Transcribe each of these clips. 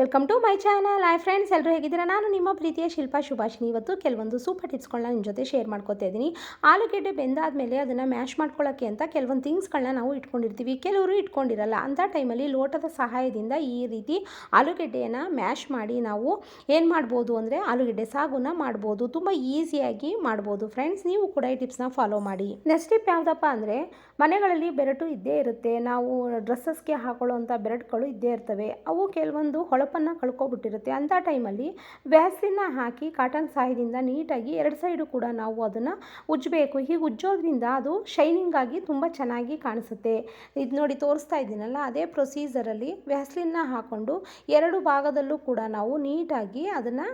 Welcome to my channel hi friends ಎಲ್ಲರೂ ಹೇಗಿದ್ದೀರಾ? ನಾನು ನಿಮ್ಮ ಪ್ರೀತಿಯ ಶಿಲ್ಪಾ ಶುಭಾಷಿನಿ ಇವತ್ತು ಕೆಲವೊಂದು ಸೂಪರ್ ಟಿಪ್ಸ್ಗಳನ್ನ ನಿಮ್ಮ ಜೊತೆ ಶೇರ್ ಮಾಡ್ಕೋತಾ ಇದ್ದೀನಿ. ಆಲೂಗೆಡ್ಡೆ ಬೆಂದಾದಮೇಲೆ ಅದನ್ನು ಮ್ಯಾಶ್ ಮಾಡ್ಕೊಳ್ಳೋಕ್ಕೆ ಅಂತ ಕೆಲವೊಂದು ಥಿಂಗ್ಸ್ಗಳನ್ನ ನಾವು ಇಟ್ಕೊಂಡಿರ್ತೀವಿ. ಕೆಲವರು ಇಟ್ಕೊಂಡಿರಲ್ಲ ಅಂಥ ಟೈಮಲ್ಲಿ ಲೋಟದ ಸಹಾಯದಿಂದ ಈ ರೀತಿ ಆಲೂಗೆಡ್ಡೆಯನ್ನು ಮ್ಯಾಶ್ ಮಾಡಿ ನಾವು ಏನು ಮಾಡ್ಬೋದು ಅಂದರೆ ಆಲೂಗೆಡ್ಡೆ ಸಾಗುನ ಮಾಡ್ಬೋದು. ತುಂಬ ಈಸಿಯಾಗಿ ಮಾಡ್ಬೋದು. ಫ್ರೆಂಡ್ಸ್ ನೀವು ಕೂಡ ಈ ಟಿಪ್ಸ್ನ ಫಾಲೋ ಮಾಡಿ. ನೆಕ್ಸ್ಟ್ ಟಿಪ್ ಯಾವುದಪ್ಪ ಅಂದರೆ, ಮನೆಗಳಲ್ಲಿ ಬೆರಟು ಇದ್ದೇ ಇರುತ್ತೆ. ನಾವು ಡ್ರೆಸ್ಸಸ್ಗೆ ಹಾಕೊಳ್ಳೋವಂಥ ಬೆರಟ್ಗಳು ಇದ್ದೇ ಇರ್ತವೆ. ಅವು ಕೆಲವೊಂದು ಹೊಳಪನ್ನು ಕಳ್ಕೊಬಿಟ್ಟಿರುತ್ತೆ. ಅಂಥ ಟೈಮಲ್ಲಿ ವ್ಯಾಸಲಿನ ಹಾಕಿ ಕಾಟನ್ ಸಹಾಯದಿಂದ ನೀಟಾಗಿ ಎರಡು ಸೈಡು ಕೂಡ ನಾವು ಅದನ್ನು ಉಜ್ಜಬೇಕು. ಹೀಗೆ ಉಜ್ಜೋದ್ರಿಂದ ಅದು ಶೈನಿಂಗ್ ಆಗಿ ತುಂಬ ಚೆನ್ನಾಗಿ ಕಾಣಿಸುತ್ತೆ. ಇದು ನೋಡಿ ತೋರಿಸ್ತಾ ಇದ್ದೀನಲ್ಲ, ಅದೇ ಪ್ರೊಸೀಜರಲ್ಲಿ ವ್ಯಾಸ್ಲಿನ್ನ ಹಾಕ್ಕೊಂಡು ಎರಡು ಭಾಗದಲ್ಲೂ ಕೂಡ ನಾವು ನೀಟಾಗಿ ಅದನ್ನು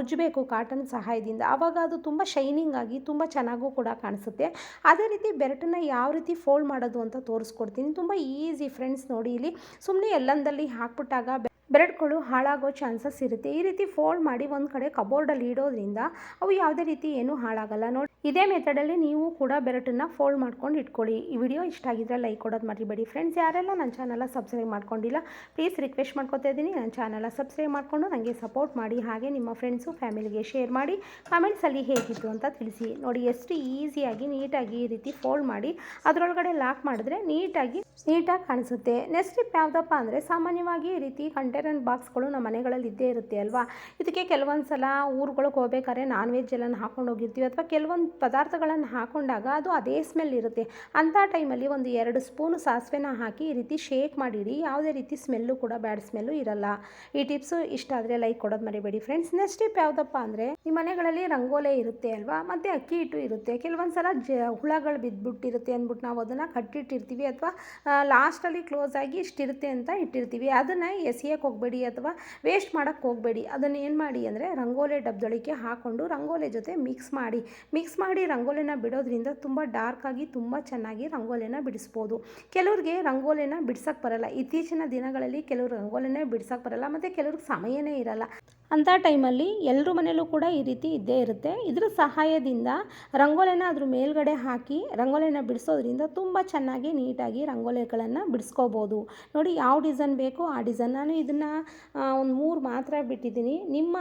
ಉಜ್ಜಬೇಕು ಕಾಟನ್ ಸಹಾಯದಿಂದ. ಆವಾಗ ಅದು ತುಂಬ ಶೈನಿಂಗ್ ಆಗಿ ತುಂಬ ಚೆನ್ನಾಗೂ ಕೂಡ ಕಾಣಿಸುತ್ತೆ. ಅದೇ ರೀತಿ ಬೆರಟನ್ನ ಯಾವ ರೀತಿ ಫೋಲ್ಡ್ ಮಾಡೋದು ಅಂತ ತೋರಿಸ್ಕೊಡ್ತೀನಿ. ತುಂಬ ಈಸಿ ಫ್ರೆಂಡ್ಸ್ ನೋಡಿ, ಇಲ್ಲಿ ಸುಮ್ಮನೆ ಎಲ್ಲಂದಲ್ಲಿ ಹಾಕ್ಬಿಟ್ಟಾಗ ಬೆ- ಬೆರಳುಗಳು ಹಾಳಾಗೋ ಚಾನ್ಸಸ್ ಇರುತ್ತೆ. ಈ ರೀತಿ ಫೋಲ್ಡ್ ಮಾಡಿ ಒಂದು ಕಡೆ ಕಬೋರ್ಡಲ್ಲಿ ಇಡೋದ್ರಿಂದ ಅವು ಯಾವುದೇ ರೀತಿ ಏನೂ ಹಾಳಾಗಲ್ಲ. ನೋಡಿ, ಇದೇ ಮೆಥಡಲ್ಲಿ ನೀವು ಕೂಡ ಬೆರಟನ್ನು ಫೋಲ್ಡ್ ಮಾಡ್ಕೊಂಡು ಇಟ್ಕೊಳ್ಳಿ. ಈ ವಿಡಿಯೋ ಇಷ್ಟ ಆಗಿದ್ರೆ ಲೈಕ್ ಕೊಡೋದು ಮರಿಬೇಡಿ. ಫ್ರೆಂಡ್ಸ್ ಯಾರೆಲ್ಲ ನನ್ನ ಚಾನಲ ಸಬ್ಸ್ಕ್ರೈಬ್ ಮಾಡ್ಕೊಂಡಿಲ್ಲ ಪ್ಲೀಸ್ ರಿಕ್ವೆಸ್ಟ್ ಮಾಡ್ಕೊತಾ ಇದ್ದೀನಿ. ನನ್ನ ಚಾನಲ ಸಬ್ಸ್ಕ್ರೈಬ್ ಮಾಡಿಕೊಂಡು ನನಗೆ ಸಪೋರ್ಟ್ ಮಾಡಿ. ಹಾಗೆ ನಿಮ್ಮ ಫ್ರೆಂಡ್ಸು ಫ್ಯಾಮಿಲಿಗೆ ಶೇರ್ ಮಾಡಿ ಕಮೆಂಟ್ಸಲ್ಲಿ ಹೇಗಿತ್ತು ಅಂತ ತಿಳಿಸಿ. ನೋಡಿ, ಎಷ್ಟು ಈಸಿಯಾಗಿ ನೀಟಾಗಿ ಈ ರೀತಿ ಫೋಲ್ಡ್ ಮಾಡಿ, ಅದರೊಳಗಡೆ ಲಾಕ್ ಮಾಡಿದ್ರೆ ನೀಟಾಗಿ ನೀಟಾಗಿ ಕಾಣಿಸುತ್ತೆ. ನೆಕ್ಸ್ಟ್ ಟಿಪ್ ಯಾವುದಪ್ಪ ಅಂದರೆ ಸಾಮಾನ್ಯವಾಗಿ ಈ ರೀತಿ ಕಂಟೈನರ್ ಬಾಕ್ಸ್ಗಳು ನಮ್ಮ ಮನೆಗಳಲ್ಲಿ ಇದ್ದೇ ಇರುತ್ತೆ ಅಲ್ವಾ? ಇದಕ್ಕೆ ಕೆಲವೊಂದು ಸಲ ಊರುಗಳಿಗೆ ಹೋಗ್ಬೇಕಾದ್ರೆ ನಾನ್ ವೆಜ್ ಎಲ್ಲ ಹಾಕೊಂಡು ಹೋಗಿರ್ತೀವಿ ಅಥವಾ ಕೆಲವೊಂದು ಪದಾರ್ಥಗಳನ್ನು ಹಾಕೊಂಡಾಗ ಅದು ಅದೇ ಸ್ಮೆಲ್ ಇರುತ್ತೆ. ಅಂಥ ಟೈಮಲ್ಲಿ ಒಂದು ಎರಡು ಸ್ಪೂನ್ ಸಾಸಿವೆನ ಹಾಕಿ ಈ ರೀತಿ ಶೇಕ್ ಮಾಡಿಡಿ ಯಾವುದೇ ರೀತಿ ಸ್ಮೆಲ್ಲು ಕೂಡ ಬ್ಯಾಡ್ ಸ್ಮೆಲ್ಲು ಇರಲ್ಲ. ಈ ಟಿಪ್ಸು ಇಷ್ಟ ಆದರೆ ಲೈಕ್ ಕೊಡೋದು ಮರಿಬೇಡಿ ಫ್ರೆಂಡ್ಸ್ ನೆಕ್ಸ್ಟ್ ಟಿಪ್ ಯಾವುದಪ್ಪ ಅಂದರೆ, ಈ ಮನೆಗಳಲ್ಲಿ ರಂಗೋಲೆ ಇರುತ್ತೆ ಅಲ್ವಾ? ಮತ್ತು ಅಕ್ಕಿ ಹಿಟ್ಟು ಇರುತ್ತೆ. ಕೆಲವೊಂದು ಸಲ ಜ, ಹುಳಗಳು ಬಿದ್ದುಬಿಟ್ಟಿರುತ್ತೆ ಅಂದ್ಬಿಟ್ಟು ನಾವು ಅದನ್ನು ಕಟ್ಟಿಟ್ಟಿರ್ತೀವಿ ಅಥವಾ ಲಾಸ್ಟಲ್ಲಿ ಕ್ಲೋಸ್ ಆಗಿ ಇಷ್ಟಿರುತ್ತೆ ಅಂತ ಇಟ್ಟಿರ್ತೀವಿ. ಅದನ್ನು ಎಸೆಯೋಕ್ಕೆ ಹೋಗಬೇಡಿ ಅಥವಾ ವೇಸ್ಟ್ ಮಾಡೋಕ್ಕೆ ಹೋಗಬೇಡಿ. ಅದನ್ನು ಏನು ಮಾಡಿ ಅಂದರೆ ರಂಗೋಲೆ ಡಬ್ಬದೊಳಗೆ ಹಾಕ್ಕೊಂಡು ರಂಗೋಲೆ ಜೊತೆ ಮಿಕ್ಸ್ ಮಾಡಿ. ಮಿಕ್ಸ್ ಮಾಡಿ ರಂಗೋಲಿನ ಬಿಡೋದ್ರಿಂದ ತುಂಬ ಡಾರ್ಕಾಗಿ ತುಂಬ ಚೆನ್ನಾಗಿ ರಂಗೋಲಿನ ಬಿಡಿಸ್ಬೋದು. ಕೆಲವ್ರಿಗೆ ರಂಗೋಲಿನ ಬಿಡ್ಸೋಕ್ಕೆ ಬರಲ್ಲ. ಇತ್ತೀಚಿನ ದಿನಗಳಲ್ಲಿ ಕೆಲವರು ರಂಗೋಲಿನೇ ಬಿಡ್ಸೋಕ್ಕೆ ಬರಲ್ಲ. ಮತ್ತು ಕೆಲವ್ರಿಗೆ ಸಮಯನೇ ಇರಲ್ಲ. ಅಂಥ ಟೈಮಲ್ಲಿ ಎಲ್ಲರೂ ಮನೆಯಲ್ಲೂ ಕೂಡ ಈ ರೀತಿ ಇದ್ದೇ ಇರುತ್ತೆ. ಇದ್ರ ಸಹಾಯದಿಂದ ರಂಗೋಲಿನ ಅದ್ರ ಮೇಲ್ಗಡೆ ಹಾಕಿ ರಂಗೋಲಿನ ಬಿಡಿಸೋದ್ರಿಂದ ತುಂಬ ಚೆನ್ನಾಗಿ ನೀಟಾಗಿ ರಂಗೋಲಿಗಳನ್ನು ಬಿಡಿಸ್ಕೋಬೋದು. ನೋಡಿ ಯಾವ ಡಿಸೈನ್ ಬೇಕೋ ಆ ಡಿಸೈನ್. ನಾನು ಇದನ್ನು ಒಂದು ಮೂರು ಮಾತ್ರ ಬಿಟ್ಟಿದ್ದೀನಿ. ನಿಮ್ಮ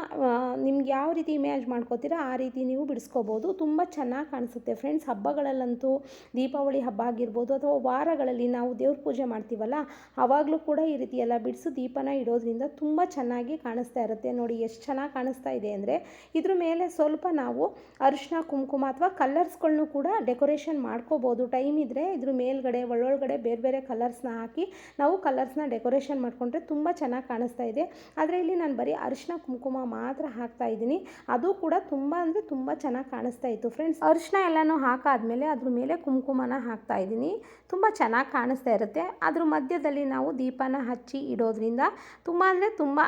ನಿಮ್ಗೆ ಯಾವ ರೀತಿ ಇಮೇಜ್ ಮಾಡ್ಕೋತೀರೋ ಆ ರೀತಿ ನೀವು ಬಿಡಿಸ್ಕೋಬೋದು. ತುಂಬ ಚೆನ್ನಾಗಿ ಕಾಣಿಸುತ್ತೆ ಫ್ರೆಂಡ್ಸ್ ಹಬ್ಬಗಳಲ್ಲಂತೂ ದೀಪಾವಳಿ ಹಬ್ಬ ಆಗಿರ್ಬೋದು ಅಥವಾ ವಾರಗಳಲ್ಲಿ ನಾವು ದೇವ್ರ ಪೂಜೆ ಮಾಡ್ತೀವಲ್ಲ ಆವಾಗಲೂ ಕೂಡ ಈ ರೀತಿ ಎಲ್ಲ ಬಿಡಿಸು ದೀಪನ ಇಡೋದ್ರಿಂದ ತುಂಬ ಚೆನ್ನಾಗಿ ಕಾಣಿಸ್ತಾ ಇರುತ್ತೆ. ನೋಡಿ ಎಷ್ಟು ಚೆನ್ನಾಗಿ ಕಾಣಿಸ್ತಾ ಇದೆ ಅಂದರೆ ಇದ್ರ ಮೇಲೆ ಸ್ವಲ್ಪ ನಾವು ಅರಿಶಿನ ಕುಂಕುಮ ಅಥವಾ ಕಲರ್ಸ್ಗಳ್ನು ಕೂಡ ಡೆಕೋರೇಷನ್ ಮಾಡ್ಕೋಬೋದು. ಟೈಮ್ ಇದ್ದರೆ ಇದ್ರ ಮೇಲ್ಗಡೆ ಒಳ್ಳೊಳಗಡೆ ಬೇರೆ ಬೇರೆ ಕಲರ್ಸ್ನ ಹಾಕಿ ನಾವು ಕಲರ್ಸ್ನ ಡೆಕೋರೇಷನ್ ಮಾಡಿಕೊಂಡ್ರೆ ತುಂಬ ಚೆನ್ನಾಗಿ ಕಾಣಿಸ್ತಾ ಇದೆ. ಆದರೆ ಇಲ್ಲಿ ನಾನು ಬರೀ ಅರಿಶಿನ ಕುಂಕುಮ ಮಾತ್ರ ಹಾಕ್ತಾ ಇದ್ದೀನಿ. ಅದು ಕೂಡ ತುಂಬ ಅಂದರೆ ತುಂಬ ಚೆನ್ನಾಗಿ ಕಾಣಿಸ್ತಾ ಇತ್ತು ಫ್ರೆಂಡ್ಸ್ ಅರಿಶಿನ ಎಲ್ಲನೂ ಹಾಕಾದ್ಮೇಲೆ ಅದ್ರ ಮೇಲೆ ಕುಂಕುಮನ ಹಾಕ್ತಾ ಇದ್ದೀನಿ. ತುಂಬ ಚೆನ್ನಾಗಿ ಕಾಣಿಸ್ತಾ ಇರುತ್ತೆ. ಅದ್ರ ಮಧ್ಯದಲ್ಲಿ ನಾವು ದೀಪನ ಹಚ್ಚಿ ಇಡೋದ್ರಿಂದ ತುಂಬ ಅಂದರೆ ತುಂಬ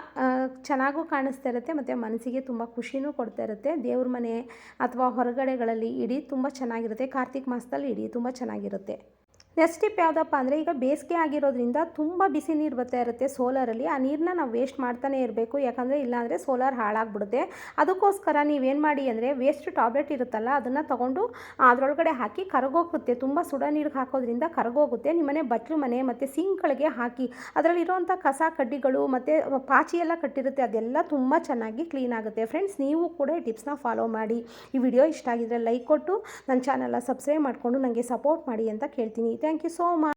ಚೆನ್ನಾಗೂ ಕಾಣಿಸ್ತಾ ಇರುತ್ತೆ ಮತ್ತು ಮನಸ್ಸಿಗೆ ತುಂಬ ಖುಷಿನೂ ಕೊಡ್ತಾ ಇರುತ್ತೆ. ದೇವ್ರ ಮನೆ ಅಥವಾ ಹೊರಗಡೆಗಳಲ್ಲಿ ಇಡಿ ತುಂಬ ಚೆನ್ನಾಗಿರುತ್ತೆ. ಕಾರ್ತಿಕ್ ಮಾಸದಲ್ಲಿ ಇಡಿ ತುಂಬ ಚೆನ್ನಾಗಿರುತ್ತೆ. ನೆಕ್ಸ್ಟ್ ಟಿಪ್ ಯಾವುದಪ್ಪ ಅಂದರೆ ಈಗ ಬೇಸಿಗೆ ಆಗಿರೋದ್ರಿಂದ ತುಂಬ ಬಿಸಿ ನೀರು ಬರ್ತಾ ಇರುತ್ತೆ ಸೋಲಾರಲ್ಲಿ ಆ ನೀರನ್ನ ನಾವು ವೇಸ್ಟ್ ಮಾಡ್ತಾನೆ ಇರಬೇಕು. ಯಾಕಂದರೆ ಇಲ್ಲಾಂದರೆ ಸೋಲಾರ್ ಹಾಳಾಗ್ಬಿಡುತ್ತೆ. ಅದಕ್ಕೋಸ್ಕರ ನೀವೇನು ಮಾಡಿ ಅಂದರೆ ವೇಸ್ಟ್ ಟಾಬ್ಲೆಟ್ ಇರುತ್ತಲ್ಲ ಅದನ್ನು ತೊಗೊಂಡು ಅದರೊಳಗಡೆ ಹಾಕಿ ಕರಗೋಗುತ್ತೆ. ತುಂಬ ಸುಡ ನೀರಿಗೆ ಹಾಕೋದ್ರಿಂದ ಕರಗೋಗುತ್ತೆ. ನಿಮ್ಮನೆ ಬಟ್ಲು ಮನೆ ಮತ್ತು ಸಿಂಕ್ಗಳಿಗೆ ಹಾಕಿ ಅದರಲ್ಲಿರುವಂಥ ಕಸ, ಕಡ್ಡಿಗಳು ಮತ್ತು ಪಾಚಿ ಎಲ್ಲ ಕಟ್ಟಿರುತ್ತೆ. ಅದೆಲ್ಲ ತುಂಬ ಚೆನ್ನಾಗಿ ಕ್ಲೀನ್ ಆಗುತ್ತೆ. ಫ್ರೆಂಡ್ಸ್ ನೀವು ಕೂಡ ಈ ಟಿಪ್ಸ್ನ ಫಾಲೋ ಮಾಡಿ. ಈ ವಿಡಿಯೋ ಇಷ್ಟ ಆಗಿದ್ರೆ ಲೈಕ್ ಕೊಟ್ಟು ನನ್ನ ಚಾನಲ್ನ ಸಬ್ಸ್ಕ್ರೈಬ್ ಮಾಡಿಕೊಂಡು ನನಗೆ ಸಪೋರ್ಟ್ ಮಾಡಿ ಅಂತ ಕೇಳ್ತೀನಿ. Thank you so much.